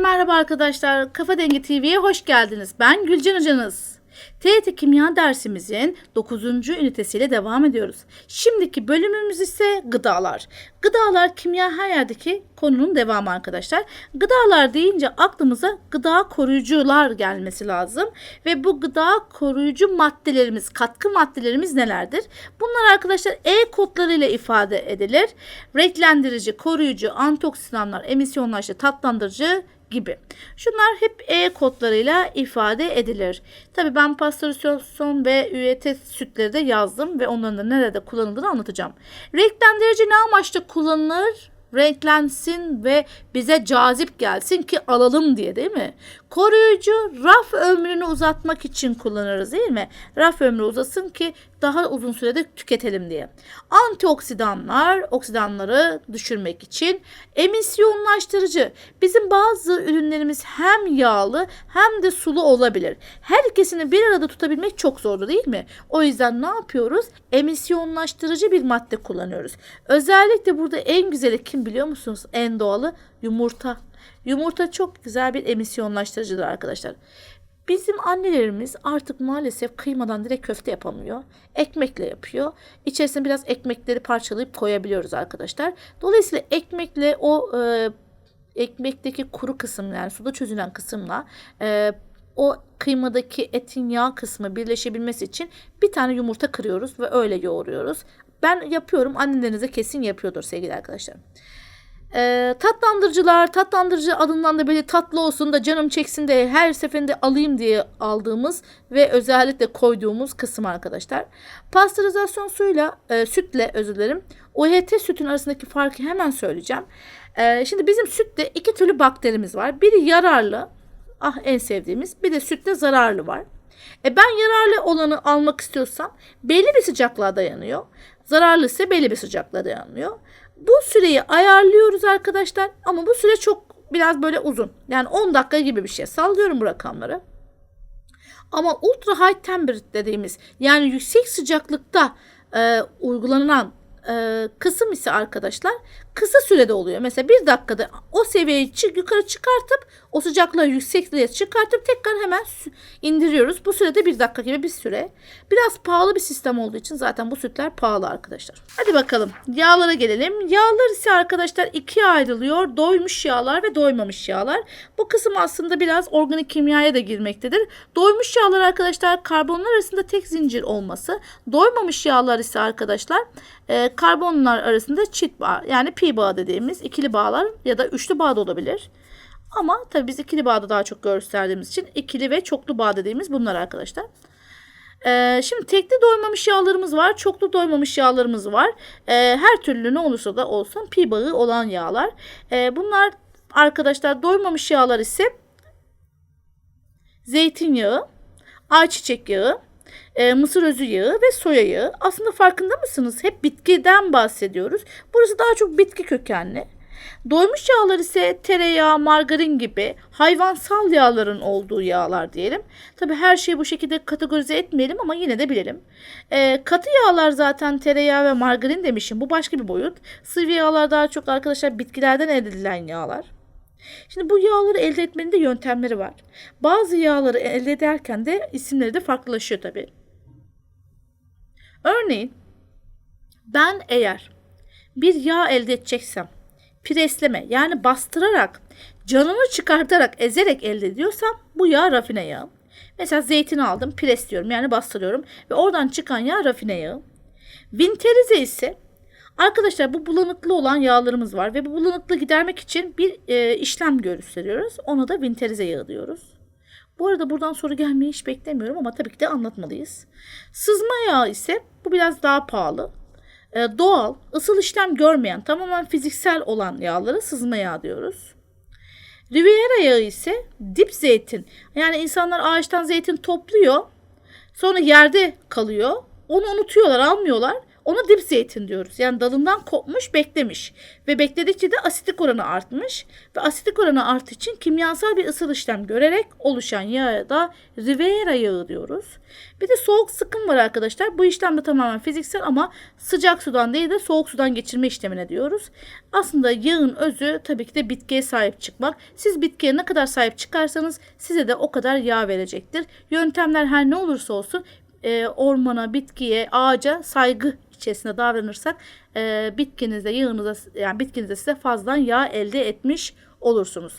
Merhaba arkadaşlar, Kafa Dengi TV'ye hoş geldiniz. Ben Gülcan Hocanız. TYT Kimya dersimizin 9. ünitesiyle devam ediyoruz. Şimdiki bölümümüz ise gıdalar. Gıdalar kimya her yerdeki konunun devamı arkadaşlar. Gıdalar deyince aklımıza gıda koruyucular gelmesi lazım. Ve bu gıda koruyucu maddelerimiz, katkı maddelerimiz nelerdir? Bunlar arkadaşlar E kodlarıyla ifade edilir. Renklendirici, koruyucu, antioksidanlar, emisyonlaştırıcı, tatlandırıcı gibi. Şunlar hep E kodlarıyla ifade edilir. Tabi ben pastörizasyon ve üretim sütleri de yazdım ve onların da nerede kullanıldığını anlatacağım. Renklendirici ne amaçla kullanılır? renklensin ve bize cazip gelsin ki alalım diye değil mi? Koruyucu raf ömrünü uzatmak için kullanırız değil mi? Raf ömrü uzasın ki daha uzun sürede tüketelim diye. Antioksidanlar oksidanları düşürmek için emisyonlaştırıcı. Bizim bazı ürünlerimiz hem yağlı hem de sulu olabilir. Her ikisini bir arada tutabilmek çok zordu değil mi? O yüzden ne yapıyoruz? Emisyonlaştırıcı bir madde kullanıyoruz. Özellikle burada en güzeli kim biliyor musunuz? En doğalı yumurta. Yumurta çok güzel bir emisyonlaştırıcıdır arkadaşlar. Bizim annelerimiz artık maalesef kıymadan direkt köfte yapamıyor. Ekmekle yapıyor. İçerisine biraz ekmekleri parçalayıp koyabiliyoruz arkadaşlar. Dolayısıyla ekmekle o e, ekmekteki kuru kısım yani suda çözülen kısımla e, o kıymadaki etin yağ kısmı birleşebilmesi için bir tane yumurta kırıyoruz ve öyle yoğuruyoruz. Ben yapıyorum. Anneleriniz de kesin yapıyordur sevgili arkadaşlar. Ee, tatlandırıcılar, tatlandırıcı adından da böyle tatlı olsun da canım çeksin de her seferinde alayım diye aldığımız ve özellikle koyduğumuz kısım arkadaşlar. Pastörizasyon suyla, e, sütle özür dilerim. OHT sütün arasındaki farkı hemen söyleyeceğim. E, şimdi bizim sütte iki türlü bakterimiz var. Biri yararlı, ah en sevdiğimiz, bir de sütte zararlı var. E ben yararlı olanı almak istiyorsam belli bir sıcaklığa dayanıyor. Zararlı ise belli bir sıcaklığa dayanıyor. Bu süreyi ayarlıyoruz arkadaşlar ama bu süre çok biraz böyle uzun. Yani 10 dakika gibi bir şey. Sallıyorum bu rakamları. Ama ultra high temperature dediğimiz yani yüksek sıcaklıkta e, uygulanan e, kısım ise arkadaşlar kısa sürede oluyor. Mesela bir dakikada o seviyeyi çık, yukarı çıkartıp o sıcaklığı yüksekliğe çıkartıp tekrar hemen indiriyoruz. Bu sürede bir dakika gibi bir süre. Biraz pahalı bir sistem olduğu için zaten bu sütler pahalı arkadaşlar. Hadi bakalım yağlara gelelim. Yağlar ise arkadaşlar ikiye ayrılıyor. Doymuş yağlar ve doymamış yağlar. Bu kısım aslında biraz organik kimyaya da girmektedir. Doymuş yağlar arkadaşlar karbonlar arasında tek zincir olması. Doymamış yağlar ise arkadaşlar e, karbonlar arasında çift yani pi bağ dediğimiz ikili bağlar ya da üçlü bağ da olabilir. Ama tabii biz ikili bağda daha çok gösterdiğimiz için ikili ve çoklu bağ dediğimiz bunlar arkadaşlar. Ee, şimdi tekli doymamış yağlarımız var. Çoklu doymamış yağlarımız var. Ee, her türlü ne olursa da olsun pi bağı olan yağlar. Ee, bunlar arkadaşlar doymamış yağlar ise zeytinyağı, ayçiçek yağı, e, mısır özü yağı ve soya yağı. Aslında farkında mısınız? Hep bitkiden bahsediyoruz. Burası daha çok bitki kökenli. Doymuş yağlar ise tereyağı, margarin gibi hayvansal yağların olduğu yağlar diyelim. Tabi her şeyi bu şekilde kategorize etmeyelim ama yine de bilelim. E, katı yağlar zaten tereyağı ve margarin demişim. Bu başka bir boyut. Sıvı yağlar daha çok arkadaşlar bitkilerden elde edilen yağlar. Şimdi bu yağları elde etmenin de yöntemleri var. Bazı yağları elde ederken de isimleri de farklılaşıyor tabi. Örneğin ben eğer bir yağ elde edeceksem presleme yani bastırarak canını çıkartarak ezerek elde ediyorsam bu yağ rafine yağı. Mesela zeytin aldım presliyorum yani bastırıyorum ve oradan çıkan yağ rafine yağı. Vinterize ise arkadaşlar bu bulanıklı olan yağlarımız var ve bu bulanıklığı gidermek için bir e, işlem gösteriyoruz. Ona da vinterize yağı diyoruz. Bu arada buradan soru gelmeyi hiç beklemiyorum ama tabii ki de anlatmalıyız. Sızma yağı ise bu biraz daha pahalı. Ee, doğal, ısıl işlem görmeyen, tamamen fiziksel olan yağlara sızma yağı diyoruz. Riviera yağı ise dip zeytin. Yani insanlar ağaçtan zeytin topluyor. Sonra yerde kalıyor. Onu unutuyorlar, almıyorlar. Ona dip zeytin diyoruz. Yani dalından kopmuş, beklemiş. Ve bekledikçe de asitik oranı artmış. Ve asitik oranı arttığı için kimyasal bir ısıl işlem görerek oluşan yağa da Rivera yağı diyoruz. Bir de soğuk sıkım var arkadaşlar. Bu işlem de tamamen fiziksel ama sıcak sudan değil de soğuk sudan geçirme işlemine diyoruz. Aslında yağın özü tabii ki de bitkiye sahip çıkmak. Siz bitkiye ne kadar sahip çıkarsanız size de o kadar yağ verecektir. Yöntemler her ne olursa olsun e, ormana, bitkiye, ağaca saygı içerisinde davranırsak e, bitkinizde yağınıza yani bitkinizde size fazladan yağ elde etmiş olursunuz.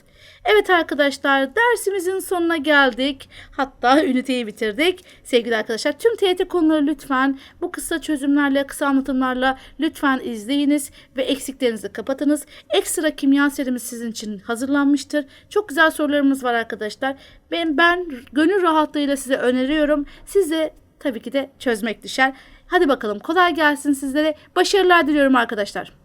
Evet arkadaşlar dersimizin sonuna geldik. Hatta üniteyi bitirdik. Sevgili arkadaşlar tüm TYT konuları lütfen bu kısa çözümlerle, kısa anlatımlarla lütfen izleyiniz ve eksiklerinizi kapatınız. Ekstra kimya serimiz sizin için hazırlanmıştır. Çok güzel sorularımız var arkadaşlar. Ben, ben gönül rahatlığıyla size öneriyorum. Siz de tabii ki de çözmek düşer. Hadi bakalım kolay gelsin sizlere. Başarılar diliyorum arkadaşlar.